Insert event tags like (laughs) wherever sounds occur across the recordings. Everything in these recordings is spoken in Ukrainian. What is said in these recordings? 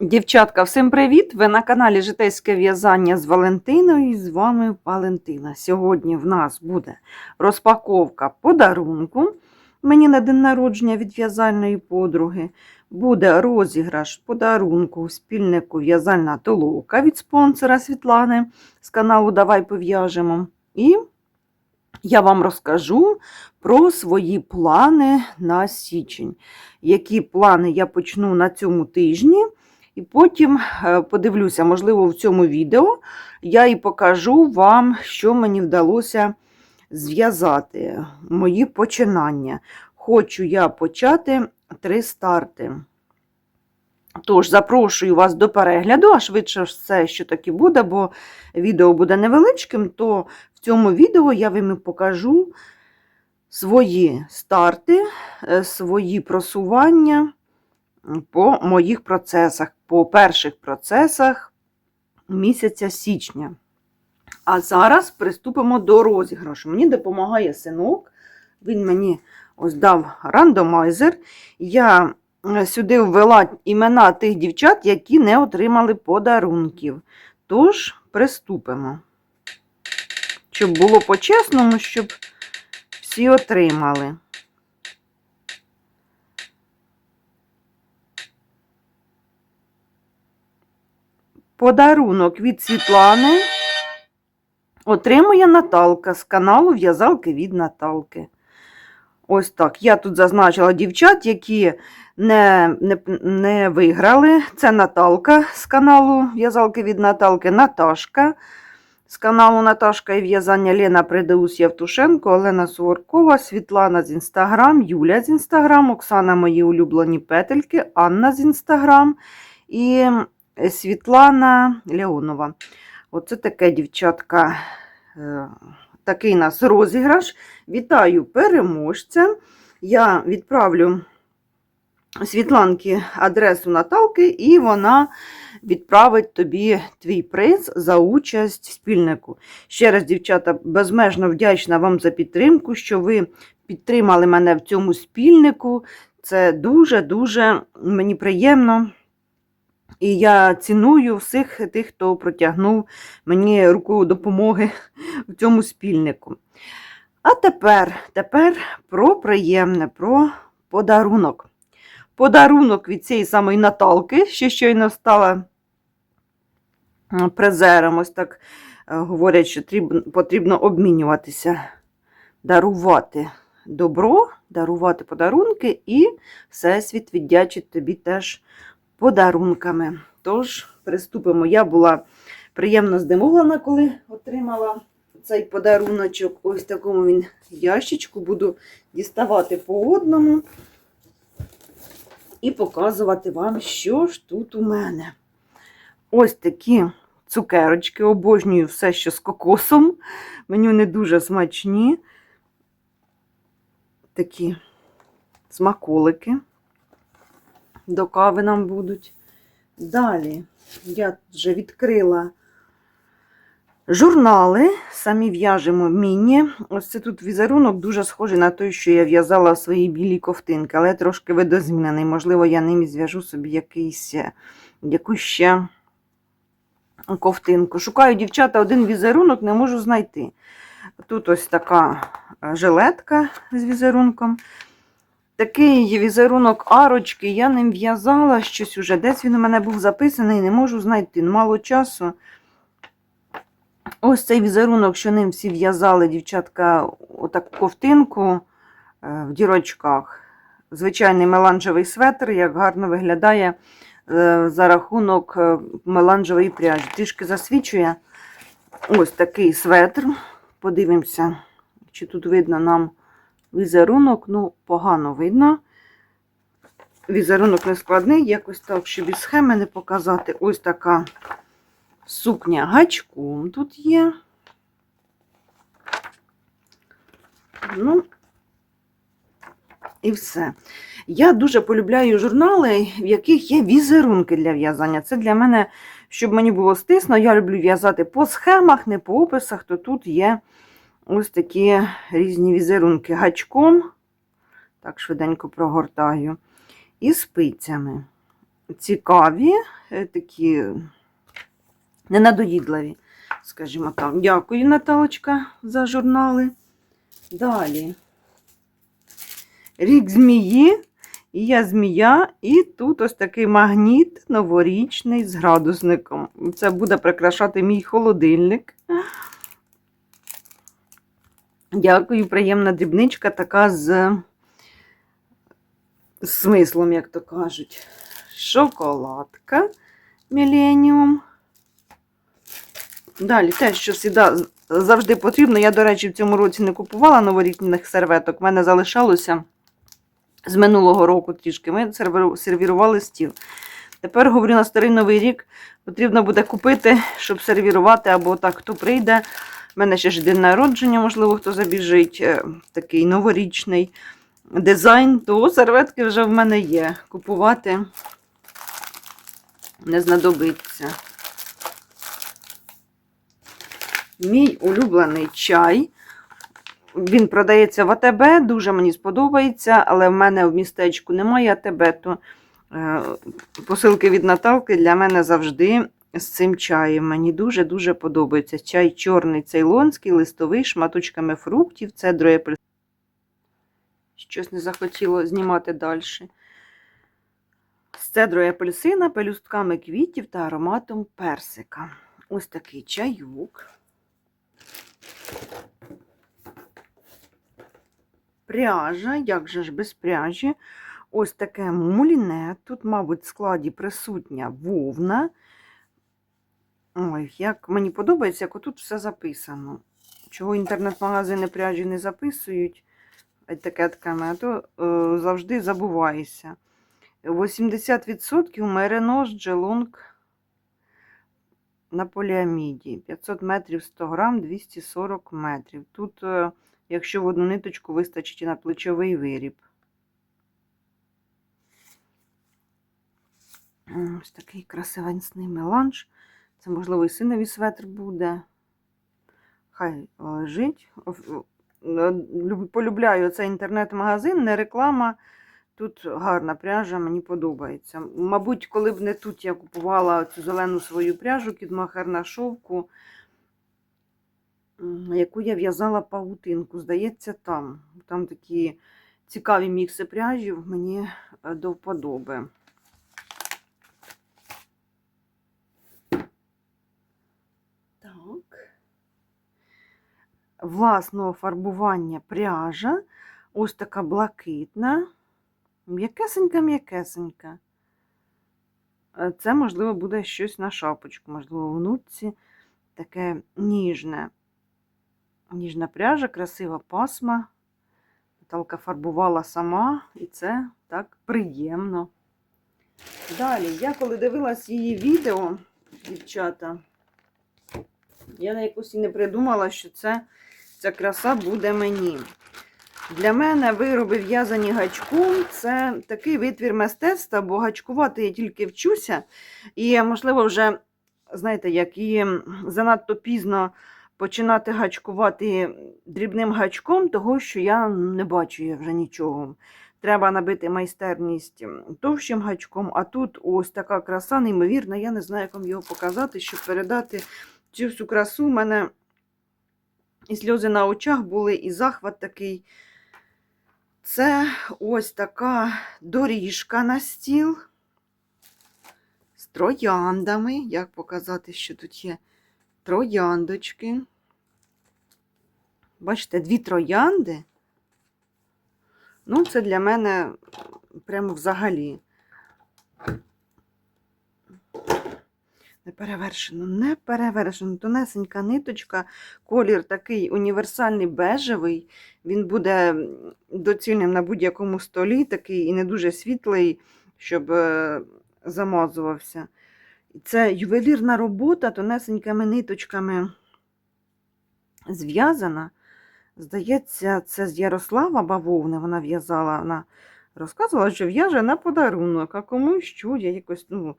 Дівчатка, всім привіт! Ви на каналі Житейське в'язання з Валентиною і з вами Валентина. Сьогодні в нас буде розпаковка подарунку. Мені на день народження від в'язальної подруги. Буде розіграш подарунку спільнику в'язальна толока від спонсора Світлани з каналу Давай пов'яжемо. І я вам розкажу про свої плани на січень. Які плани я почну на цьому тижні. І потім е, подивлюся, можливо, в цьому відео я і покажу вам, що мені вдалося зв'язати, мої починання. Хочу я почати три старти. Тож, запрошую вас до перегляду, а швидше все, що таки буде, бо відео буде невеличким, то в цьому відео я вам покажу свої старти, е, свої просування по моїх процесах, по перших процесах місяця січня. А зараз приступимо до розіграшу. Мені допомагає синок, він мені ось дав рандомайзер. Я е, сюди ввела імена тих дівчат, які не отримали подарунків. Тож, приступимо. Щоб було по-чесному, щоб всі отримали. Подарунок від Світлани отримує Наталка з каналу В'язалки від Наталки. Ось так. Я тут зазначила дівчат, які не, не, не виграли. Це Наталка з каналу В'язалки від Наталки, Наташка з каналу Наташка і в'язання Лена Предаус Євтушенко, Олена Суворкова, Світлана з Інстаграм, Юля з Інстаграм, Оксана Мої улюблені петельки, Анна з Інстаграм і Світлана Леонова. Оце таке, дівчатка, е, такий нас розіграш. Вітаю переможця. Я відправлю Світланки адресу Наталки, і вона відправить тобі твій приз за участь в спільнику. Ще раз, дівчата, безмежно вдячна вам за підтримку, що ви підтримали мене в цьому спільнику. Це дуже-дуже мені приємно. І я ціную всіх тих, хто протягнув мені руку допомоги в цьому спільнику. А тепер, тепер про приємне, про подарунок. Подарунок від цієї самої Наталки, що щойно стала призером. Ось так е, говорять, що потрібно обмінюватися, дарувати добро, дарувати подарунки, і Всесвіт віддячить тобі теж подарунками. Тож, приступимо. Я була приємно здивована, коли отримала цей подаруночок. Ось такому він ящичку. Буду діставати по одному і показувати вам, що ж тут у мене. Ось такі цукерочки, обожнюю все, що з кокосом. Мені вони дуже смачні. Такі смаколики до кави нам будуть. Далі я вже відкрила журнали, самі в'яжемо міні. Ось це тут візерунок дуже схожий на той, що я в'язала в своїй білій ковтинки, але трошки видозмінений. Можливо, я ним зв'яжу собі якийсь, якусь ще ковтинку. Шукаю, дівчата, один візерунок, не можу знайти. Тут ось така жилетка з візерунком. Такий візерунок арочки, я ним в'язала щось уже. Десь він у мене був записаний, не можу знайти. Мало часу. Ось цей візерунок, що ним всі в'язали, дівчатка, отаку ковтинку в дірочках. Звичайний меланжевий светр, як гарно виглядає за рахунок меланжевої пряжі. Трішки засвічує ось такий светр. Подивимося, чи тут видно нам візерунок, ну, погано видно. Візерунок не складний, якось так, щоб із схеми не показати. Ось така сукня гачком тут є. Ну, і все. Я дуже полюбляю журнали, в яких є візерунки для в'язання. Це для мене, щоб мені було стисно, я люблю в'язати по схемах, не по описах, то тут є ось такі різні візерунки гачком, так швиденько прогортаю, і спицями. цікаві, е, такі ненадоїдливі, скажімо так. Дякую, Наталочка, за журнали. Далі. Рік змії. І я змія, і тут ось такий магніт новорічний з градусником. Це буде прикрашати мій холодильник. Дякую, приємна дрібничка, така з, з смислом, як то кажуть. Шоколадка Міленіум. Далі те, що всіда- завжди потрібно. Я, до речі, в цьому році не купувала новорічних серветок. У мене залишалося з минулого року трішки. Ми сервірували стіл. Тепер говорю на старий новий рік. Потрібно буде купити, щоб сервірувати, або так, хто прийде. У мене ще ж день народження, можливо, хто забіжить, е, такий новорічний дизайн, то серветки вже в мене є. Купувати не знадобиться. Мій улюблений чай. Він продається в АТБ, дуже мені сподобається, але в мене в містечку немає АТБ, то е, посилки від Наталки для мене завжди з цим чаєм. Мені дуже-дуже подобається. Чай чорний цейлонський, листовий, шматочками фруктів, цедрою апельсину. Щось не захотіло знімати далі. З цедрою апельсина, пелюстками квітів та ароматом персика. Ось такий чайок. Пряжа, як же ж без пряжі? Ось таке муліне. Тут, мабуть, в складі присутня вовна. Ой, як мені подобається, як отут все записано. Чого інтернет-магазини пряжі не записують етикетками, а то е, завжди забуваєшся. 80% меринос джелонг на поліаміді. 500 метрів 100 грам, 240 метрів. Тут, е, якщо в одну ниточку вистачить і на плечовий виріб. Ось такий красивенький меланж. Це, можливо, і синовий светр буде. Хай лежить. Е, люб- Полюбляю цей інтернет-магазин, не реклама. Тут гарна пряжа, мені подобається. Мабуть, коли б не тут я купувала цю зелену свою пряжу кідмахер на шовку, яку я в'язала павутинку. Здається, там. Там такі цікаві мікси пряжів мені е, до вподоби. Так. Власного фарбування пряжа. Ось така блакитна. М'якесенька-м'якесенька. Е, Це, можливо, буде щось на шапочку, можливо, в нутці таке ніжне. Ніжна пряжа, красива пасма. Наталка фарбувала сама, і це так приємно. Далі, я коли дивилась її відео, дівчата, я на якось і не придумала, що це, ця краса буде мені. Для мене вироби в'язані гачком це такий витвір мистецтва, бо гачкувати я тільки вчуся. І, можливо, вже, знаєте, як і занадто пізно починати гачкувати дрібним гачком, того, що я не бачу вже нічого. Треба набити майстерність товщим гачком, а тут ось така краса, неймовірна. Я не знаю, як вам його показати, щоб передати цю всю красу. У мене і сльози на очах були, і захват такий. Це ось така доріжка на стіл з трояндами. Як показати, що тут є трояндочки? Бачите, дві троянди. Ну, це для мене прямо взагалі. Не перевершено, не перевершено. Тонесенька ниточка, колір такий універсальний бежевий. Він буде доцільним на будь-якому столі, такий і не дуже світлий, щоб е, замазувався. Це ювелірна робота, тонесенькими ниточками зв'язана. Здається, це з Ярослава Бавовни вона в'язала. Вона розказувала, що в'яже на подарунок, а комусь що я якось ну,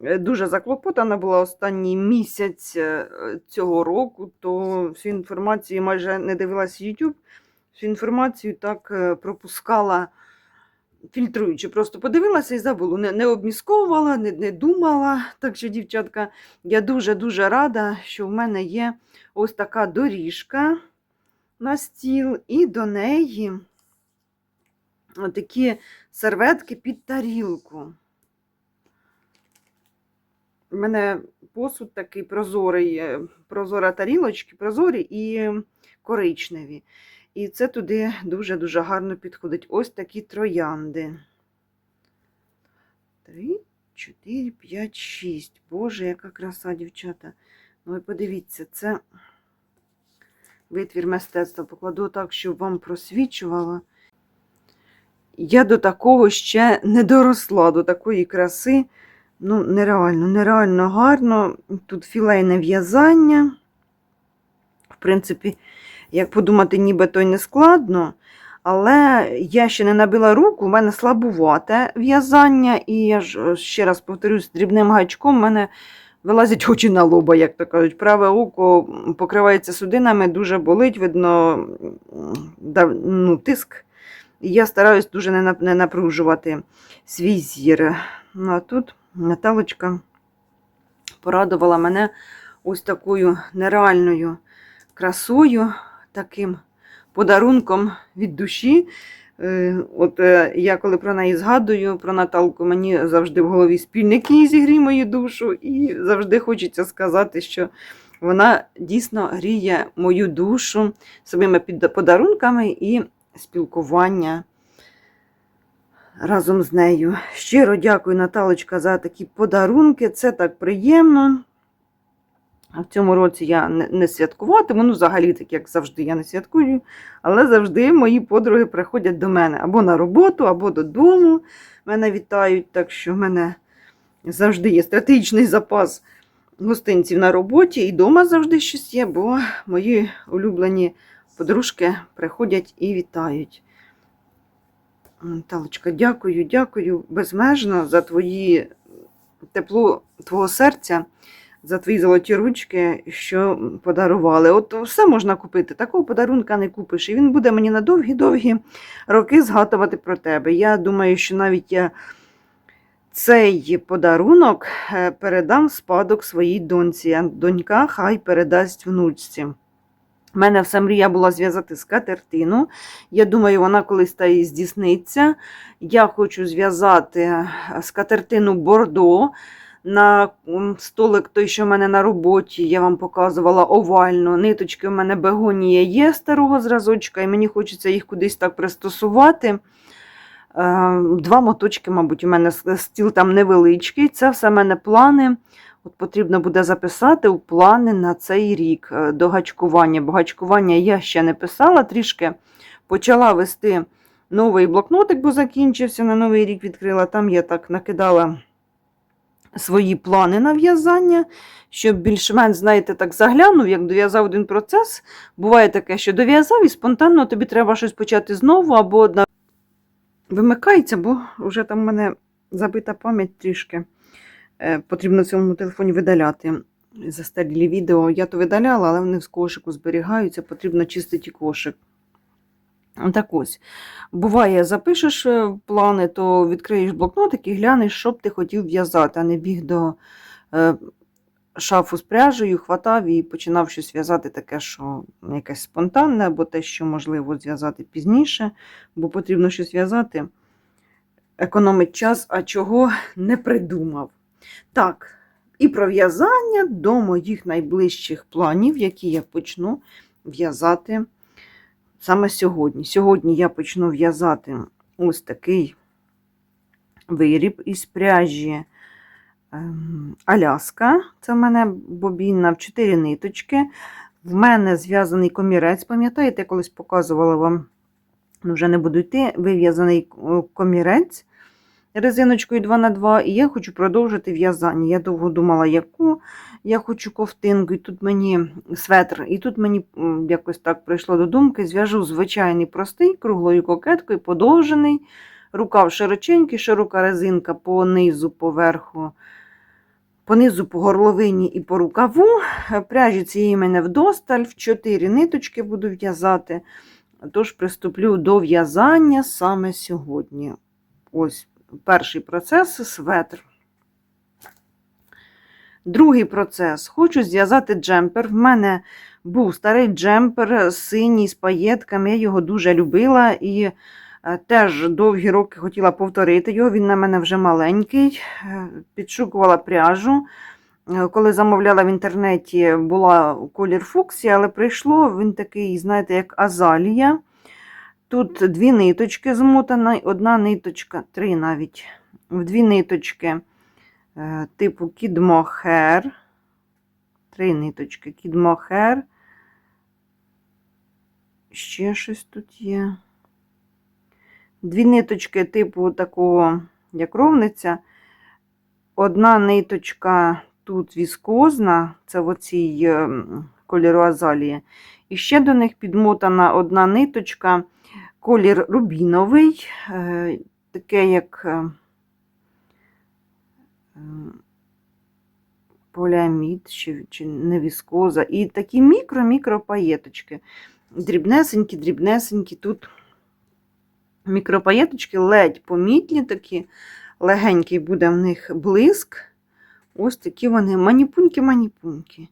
дуже заклопотана була останній місяць е, цього року, то всю інформацію майже не дивилась YouTube, всю інформацію так е, пропускала фільтруючи, просто подивилася і забула. Не, не обмісковувала, не, не думала. Так що, дівчатка, я дуже-дуже рада, що в мене є ось така доріжка на стіл, і до неї такі серветки під тарілку. У мене посуд такий прозорий, е, прозора тарілочки, прозорі і коричневі. І це туди дуже-дуже гарно підходить. Ось такі троянди. Три, чотири, п'ять, шість. Боже, яка краса, дівчата. Ну, ви подивіться, це витвір мистецтва. Покладу так, щоб вам просвічувало. Я до такого ще не доросла, до такої краси. Ну, нереально, нереально гарно. Тут філейне в'язання. В принципі, як подумати, ніби то й не складно. Але я ще не набила руку, у мене слабувате в'язання, і я ж е, ще раз повторюсь, дрібним гачком в мене вилазять (laughs) очі на лоба, як то кажуть. Праве око покривається судинами, дуже болить, видно ну, тиск. І я стараюсь дуже не напружувати свій зір. Ну а тут Наталочка порадувала мене ось такою нереальною красою, таким подарунком від душі. Е, От е, я коли про неї згадую, про Наталку, мені завжди в голові спільники зігрій мою душу, і завжди хочеться сказати, що вона дійсно гріє мою душу своїми подарунками і спілкування разом з нею. Щиро дякую, Наталочка, за такі подарунки. Це так приємно. А в цьому році я не, святкуватиму, ну, взагалі, так як завжди, я не святкую, але завжди мої подруги приходять до мене або на роботу, або додому. Мене вітають, так що в мене завжди є стратегічний запас гостинців на роботі, і вдома завжди щось є, бо мої улюблені подружки приходять і вітають. Наталочка, дякую, дякую безмежно за твої тепло твого серця, за твої золоті ручки, що подарували. От все можна купити, такого подарунка не купиш. І він буде мені на довгі-довгі роки згадувати про тебе. Я думаю, що навіть я цей подарунок е, передам в спадок своїй доньці. Донька хай передасть внучці. У мене все мрія була зв'язати скатертину. Я думаю, вона колись та і здійсниться. Я хочу зв'язати е, скатертину Бордо. На столик той, що в мене на роботі, я вам показувала овально. Ниточки у мене бегонія є старого зразочка, і мені хочеться їх кудись так пристосувати. Е, Два моточки, мабуть, у мене стіл там невеличкий. Це все в мене плани. От потрібно буде записати у плани на цей рік е, до гачкування. Бо гачкування я ще не писала, трішки почала вести новий блокнотик, бо закінчився на новий рік відкрила. Там я так накидала свої плани на в'язання, щоб більш-менш, знаєте, так заглянув, як дов'язав один процес. Буває таке, що дов'язав і спонтанно тобі треба щось почати знову, або одна вимикається, бо вже там в мене забита пам'ять трішки. Е, Потрібно в цьому телефоні видаляти застарілі відео. Я то видаляла, але вони в кошику зберігаються, потрібно чистити кошик. Так ось, буває, запишеш е, плани, то відкриєш блокнотик і глянеш, що б ти хотів в'язати, а не біг до е, шафу з пряжею, хватав і починав щось в'язати таке, що якесь спонтанне, або те, що можливо зв'язати пізніше, бо потрібно щось в'язати, економить час, а чого не придумав. Так, і про в'язання до моїх найближчих планів, які я почну в'язати саме сьогодні. Сьогодні я почну в'язати ось такий виріб із пряжі ем, Аляска. Це в мене бобінна в 4 ниточки. В мене зв'язаний комірець. Пам'ятаєте, я колись показувала вам, ну вже не буду йти, вив'язаний е, комірець резиночкою 2х2, і я хочу продовжити в'язання. Я довго думала, яку я хочу ковтинку, і тут мені светр, і тут мені якось так прийшло до думки, зв'яжу звичайний простий, круглою кокеткою, подовжений, рукав широченький, широка резинка по низу, по по низу, по горловині і по рукаву. Пряжі цієї мене вдосталь, в 4 ниточки буду в'язати. Тож приступлю до в'язання саме сьогодні. ось перший процес светр. Другий процес. Хочу зв'язати джемпер. В мене був старий джемпер синій з паєтками. Я його дуже любила і е, теж довгі роки хотіла повторити його. Він на мене вже маленький. Е, Підшукувала пряжу. Е, Коли замовляла в інтернеті, була колір фуксі, але прийшло він такий, знаєте, як азалія. Тут дві ниточки змотана, одна ниточка, три навіть, в дві ниточки е, типу кідмохер. Три ниточки кідмохер. Ще щось тут є. Дві ниточки типу такого, як ровниця. Одна ниточка тут віскозна, це в оцій е, кольору азалії. І ще до них підмотана одна ниточка, колір рубіновий, е, таке як е, поліамід чи, чи не віскоза. І такі мікро-мікро паєточки. Дрібнесенькі, дрібнесенькі. Тут мікропаєточки ледь помітні такі, легенький буде в них блиск. Ось такі вони маніпуньки-маніпуньки.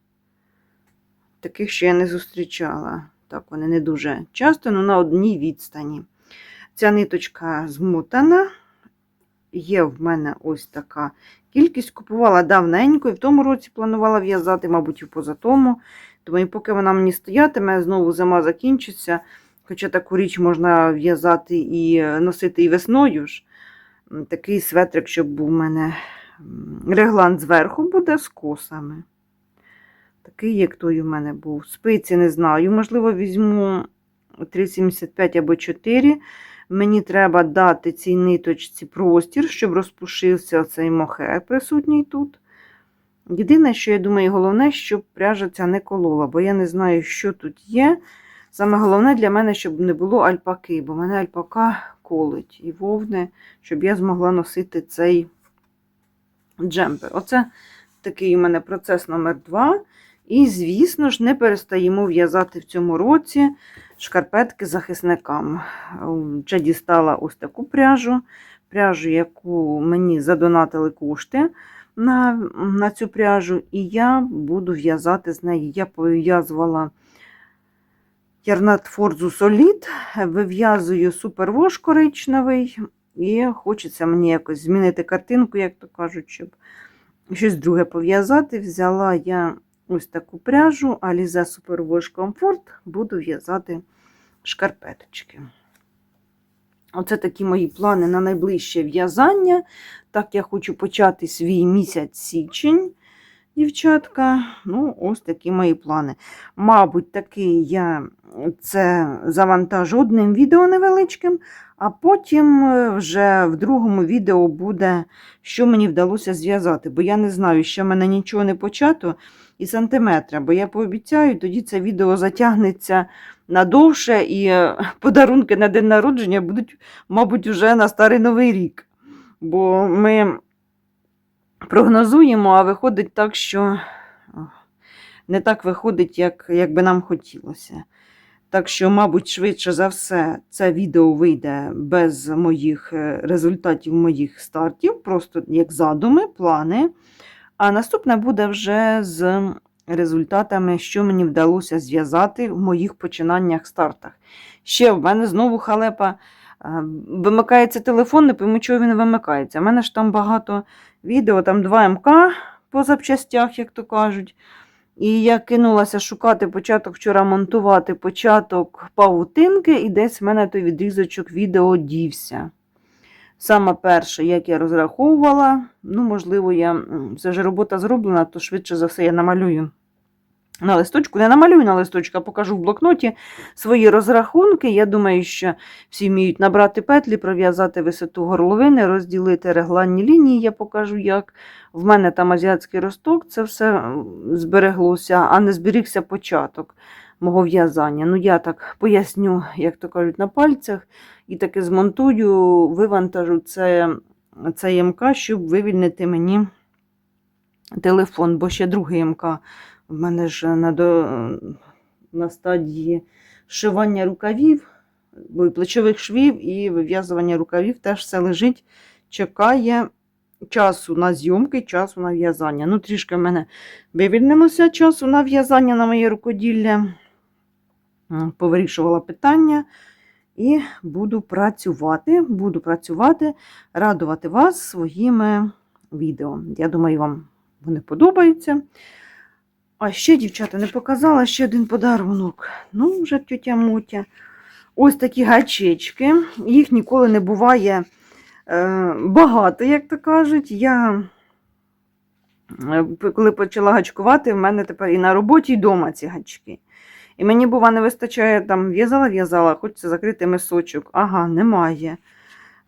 Таких ще я не зустрічала. Так, вони не дуже часто, але на одній відстані. Ця ниточка змотана. Є в мене ось така кількість. Купувала давненько і в тому році планувала в'язати, мабуть, і позатому. Тому і поки вона мені стоятиме, знову зима закінчиться. Хоча таку річ можна в'язати і носити і весною ж. Такий светрик, щоб був у мене реглан зверху буде з косами. Такий, як той у мене був. Спиці не знаю. Можливо, візьму 3,75 або 4. Мені треба дати цій ниточці простір, щоб розпушився цей мохер присутній тут. Єдине, що я думаю, головне, щоб пряжа ця не колола, бо я не знаю, що тут є. Саме головне для мене, щоб не було альпаки, бо мене альпака колить і вовни, щоб я змогла носити цей джемпер. Оце такий у мене процес номер два. І, звісно ж, не перестаємо в'язати в цьому році шкарпетки захисникам. Вже дістала ось таку пряжу, пряжу, яку мені задонатили кошти на, на цю пряжу, і я буду в'язати з неї. Я пов'язувала Ярнат Форзу Солід, вив'язую супервош коричневий, і хочеться мені якось змінити картинку, як то кажуть, щоб щось друге пов'язати. Взяла я ось таку пряжу Alize Superwash Comfort, буду в'язати шкарпеточки. Оце такі мої плани на найближче в'язання. Так, я хочу почати свій місяць січень, дівчатка. Ну, ось такі мої плани. Мабуть, такий я це завантажу одним відео невеличким, а потім е, вже в другому відео буде, що мені вдалося зв'язати. Бо я не знаю, ще в мене нічого не почато і сантиметра, бо я пообіцяю, тоді це відео затягнеться надовше, і е, (laughs) подарунки на день народження будуть, мабуть, вже на старий новий рік. Бо ми прогнозуємо, а виходить так, що не так виходить, як, як би нам хотілося. Так що, мабуть, швидше за все, це відео вийде без моїх е, результатів моїх стартів, просто як задуми, плани. А наступне буде вже з результатами, що мені вдалося зв'язати в моїх починаннях стартах. Ще в мене знову халепа. Вимикається телефон, не пойму, чого він вимикається. У мене ж там багато відео, там 2 МК по запчастях, як то кажуть. І я кинулася шукати початок вчора монтувати початок павутинки, і десь в мене той відрізочок відео дівся. Саме перше, як я розраховувала, ну, можливо, я все ж робота зроблена, то швидше за все я намалюю на листочку. Не намалюю на листочку, а покажу в блокноті свої розрахунки. Я думаю, що всі вміють набрати петлі, пров'язати висоту горловини, розділити регланні лінії, я покажу як. В мене там азіатський росток, це все збереглося, а не зберігся початок мого в'язання. Ну, я так поясню, як то кажуть, на пальцях, і таки змонтую, вивантажу це, це МК, щоб вивільнити мені телефон, бо ще другий МК в мене ж на, до, на стадії шивання рукавів плечових швів, і вив'язування рукавів теж все лежить, чекає часу на зйомки, часу на в'язання. Ну, трішки в мене вивільнилося часу на в'язання на моє рукоділля. Повирішувала питання і буду працювати, буду працювати, радувати вас своїми відео. Я думаю, вам вони подобаються. А ще, дівчата, не показала ще один подарунок. Ну, вже тетя Мотя. Ось такі гачечки. Їх ніколи не буває е, багато, як то кажуть. Я, е, коли почала гачкувати, в мене тепер і на роботі, і вдома ці гачки. І мені, бува, не вистачає там в'язала, в'язала, хочеться закрити мисочок. Ага, немає.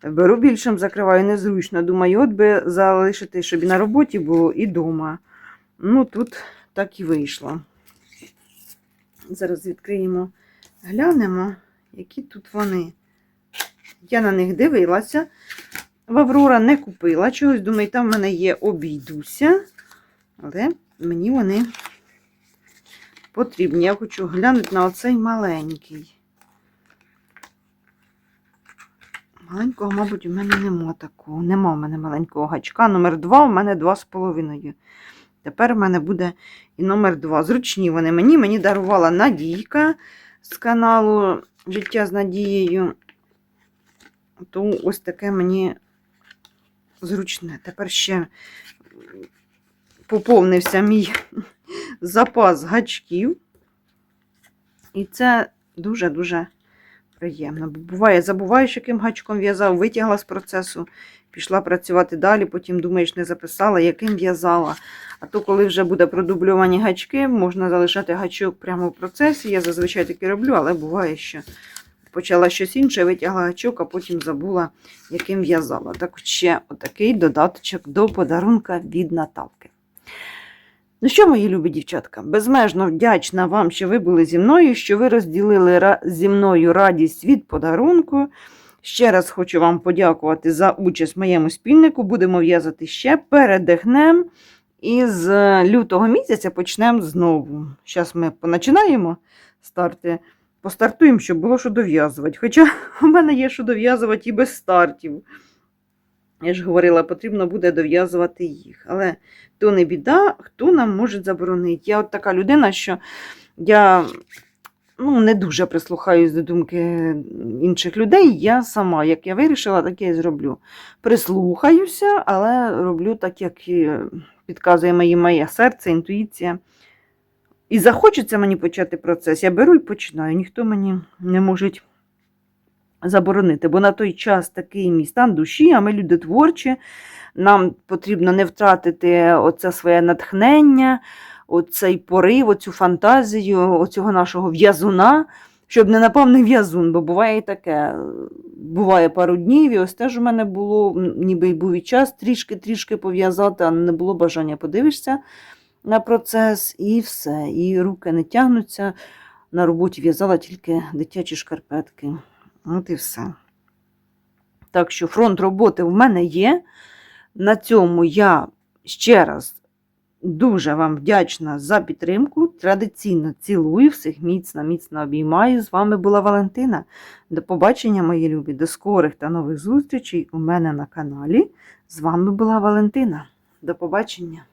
Беру більшим, закриваю незручно. Думаю, от би залишити, щоб і на роботі було, і вдома. Ну, тут так і вийшло. Зараз відкриємо, глянемо, які тут вони. Я на них дивилася. В Аврора не купила чогось, думаю, там в мене є обійдуся. Але мені вони потрібні. Я хочу глянути на оцей маленький. Маленького, мабуть, у мене нема такого. Нема в мене маленького гачка. Номер 2 у мене 2,5. Тепер в мене буде і номер 2. Зручні вони мені. Мені дарувала Надійка з каналу Життя з Надією. То ось таке мені зручне. Тепер ще поповнився мій запас гачків. І це дуже-дуже приємно. Бо буває, забуваєш, яким гачком в'язав, витягла з процесу, пішла працювати далі, потім думаєш, не записала, яким в'язала. А то, коли вже буде продубльовані гачки, можна залишати гачок прямо в процесі. Я зазвичай таки роблю, але буває, що почала щось інше, витягла гачок, а потім забула, яким в'язала. Так ще отакий додаточок до подарунка від Наталки. Ну що, мої любі дівчатка, безмежно вдячна вам, що ви були зі мною, що ви розділили зі мною радість від подарунку. Ще раз хочу вам подякувати за участь в моєму спільнику. Будемо в'язати ще, передихнемо. І з лютого місяця почнемо знову. Зараз ми починаємо старти. Постартуємо, щоб було що дов'язувати. Хоча (laughs) у мене є що дов'язувати і без стартів. Я ж говорила, потрібно буде дов'язувати їх. Але то не біда, хто нам може заборонити. Я от така людина, що я ну, не дуже прислухаюсь до думки інших людей. Я сама, як я вирішила, так я і зроблю. Прислухаюся, але роблю так, як підказує мені моє серце, інтуїція. І захочеться мені почати процес, я беру і починаю. Ніхто мені не може заборонити, бо на той час такий мій стан душі, а ми люди творчі. Нам потрібно не втратити оце своє натхнення, оцей порив, оцю фантазію, оцього нашого в'язуна, щоб не напав не в'язун, бо буває і таке. Буває пару днів, і ось теж у мене було, ніби й був і час трішки-трішки пов'язати, а не було бажання. Подивишся на процес і все. І руки не тягнуться. На роботі в'язала тільки дитячі шкарпетки. От і все. Так що фронт роботи в мене є. На цьому я ще раз дуже вам вдячна за підтримку. Традиційно цілую всіх міцно, міцно обіймаю. З вами була Валентина. До побачення, мої любі, до скорих та нових зустрічей у мене на каналі. З вами була Валентина. До побачення!